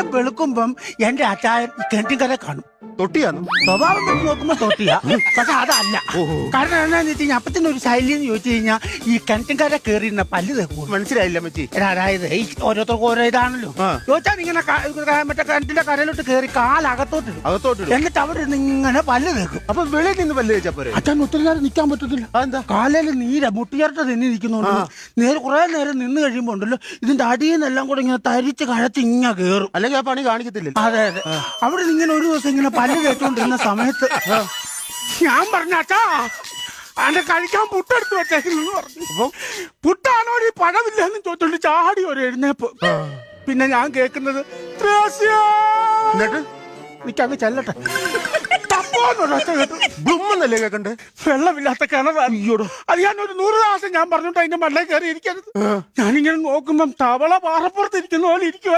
വെളുക്കുമ്പം എന്റെ അച്ചായൻ കിണറ്റിൻകര കാണും. തൊട്ടിയാന്നു സ്വഭാവം വെച്ച് നോക്കുമ്പോ തൊട്ടിയാ. പക്ഷെ അതല്ല. കാരണം എന്താണെന്ന് വെച്ച് കഴിഞ്ഞാൽ അപ്പത്തിന് ഒരു ശൈലി എന്ന് ചോദിച്ചു കഴിഞ്ഞാൽ ഈ കിണറ്റിൻകാരെ കയറിയിരുന്ന പല്ല് തേക്കും മനസ്സിലായില്ല മച്ചി അതായത് ഈ ഓരോരുത്തർക്കും ഓരോ ഇതാണല്ലോ. ചോദിച്ചാൽ ഇങ്ങനെ ക- ക- മറ്റേ കിണറ്റിന്റെ കരയിലോട്ട് കയറി കാലകത്തോട്ട് ഇടും. അകത്തോട്ടിടും. എന്നിട്ട് അവിടെ ഇരുന്ന് ഇങ്ങനെ പല്ല് തേക്കും. അപ്പൊ വെളിയിൽ നിന്ന് പല്ല് വെച്ചാ പോരെ? അച്ഛൻ ഒത്തിരി നേരം നിൽക്കാൻ പറ്റത്തില്ല. അതെന്താ? കാലയിൽ നീര മുട്ടിയേർട്ട് തന്നെ നിൽക്കുന്നുണ്ട്. നേരെ കുറെ നേരം നിന്ന് കഴിയുമ്പോ ഉണ്ടല്ലോ ഇതിന്റെ അടിയിൽ നിന്നെല്ലാം കൂടെ ഇങ്ങനെ തരിച്ച് കഴച്ച് ഇങ്ങനെ കയറും അല്ലെങ്കിൽ ആ പണി കാണിക്കത്തില്ല അതെ അതെ. അവിടെ നിന്ന് ഇങ്ങനെ ഒരു ദിവസം ഇങ്ങനെ പല്ല് തേച്ചോണ്ടിരുന്ന സമയത്ത് ഞാൻ പറഞ്ഞാച്ചാ അന്റെ കഴിക്കാൻ പുട്ടെടുത്ത് വെച്ചേക്കുന്നു പറഞ്ഞു. പുട്ടാണോ ഈ പഴമില്ലെന്ന് ചോദിച്ചോണ്ട് ചാടി ഒരു എഴുന്നേപ്പ്. പിന്നെ ഞാൻ കേൾക്കുന്നത് എനിക്കങ്ങ് ചെല്ലട്ടെ. ബ്ലുമെന്നല്ലേ കേക്കണ്ടേ? വെള്ളമില്ലാത്ത കിണറാണ് അത് ഞാൻ ഒരു നൂറ് പ്രാവശ്യം ഞാൻ പറഞ്ഞിട്ട് അതിന്റെ മണ്ണേ കയറി ഇരിക്കരുത്. ഞാനിങ്ങനെ നോക്കുമ്പം തവള പാറപ്പുറത്ത് ഇരിക്കുന്ന പോലെ ഇരിക്കുക